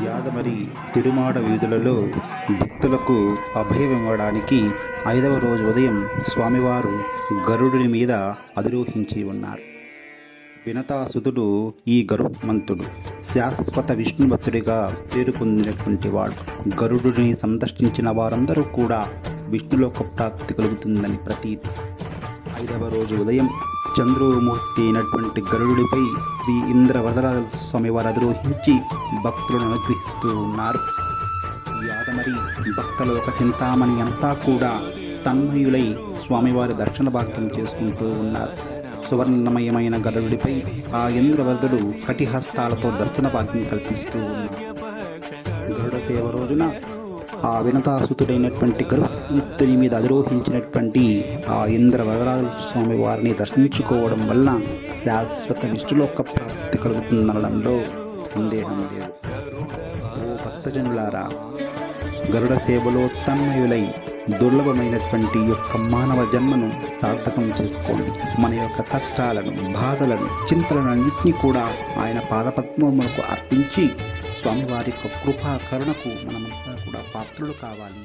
యాదమరి తిరుమాడ వీధులలో భక్తులకు అభయమివ్వడానికి ఐదవ రోజు ఉదయం స్వామివారు గరుడుని మీద అధిరోహించి ఉన్నారు. వినతాసుతుడు ఈ గరుమంతుడు శాశ్వత విష్ణుభక్తుడిగా పేరు పొందినటువంటి వాడు. గరుడుని సందర్శించిన వారందరూ కూడా విష్ణులోక ప్రాప్తి కలుగుతుందని ప్రతీతి. ఐదవ రోజు ఉదయం చంద్రమూర్తి అయినటువంటి గరుడుడిపై శ్రీ ఇంద్రవరదరాజ స్వామి వారు అధిరోహించి భక్తులను అనుగ్రహిస్తూ ఉన్నారు. యాదమరి భక్తుల ఒక చింతామణి అంతా కూడా తన్మయులై స్వామివారి దర్శన భాగ్యం చేసుకుంటూ ఉన్నారు. సువర్ణమయమైన గరుడిపై ఆ ఇంద్రవర్ధుడు కటిహస్తాలతో దర్శన భాగ్యం కల్పిస్తూ ఉన్నారు. గరుడ సేవ రోజున ఆ వినతాసుతుడైనటువంటి గరుత్తుని మీద అధిరోహించినటువంటి ఆ ఇంద్ర వరదరాజ స్వామి వారిని దర్శించుకోవడం వల్ల శాశ్వత విష్ణులోక ప్రాప్తి కలుగుతుందనడంలో సందేహం లేదు. ఓ భక్తజనులారా గరుడ సేవలో తన్మయులై దుర్లభమైనటువంటి యొక్క మానవ జన్మను సార్థకం చేసుకోండి. మన యొక్క కష్టాలను బాధలను చింతలను అన్నింటినీ కూడా ఆయన పాదపద్మములకు అర్పించి స్వామివారి యొక్క కృపా కరుణకు మనమంతా కూడా పాత్రులు కావాలి.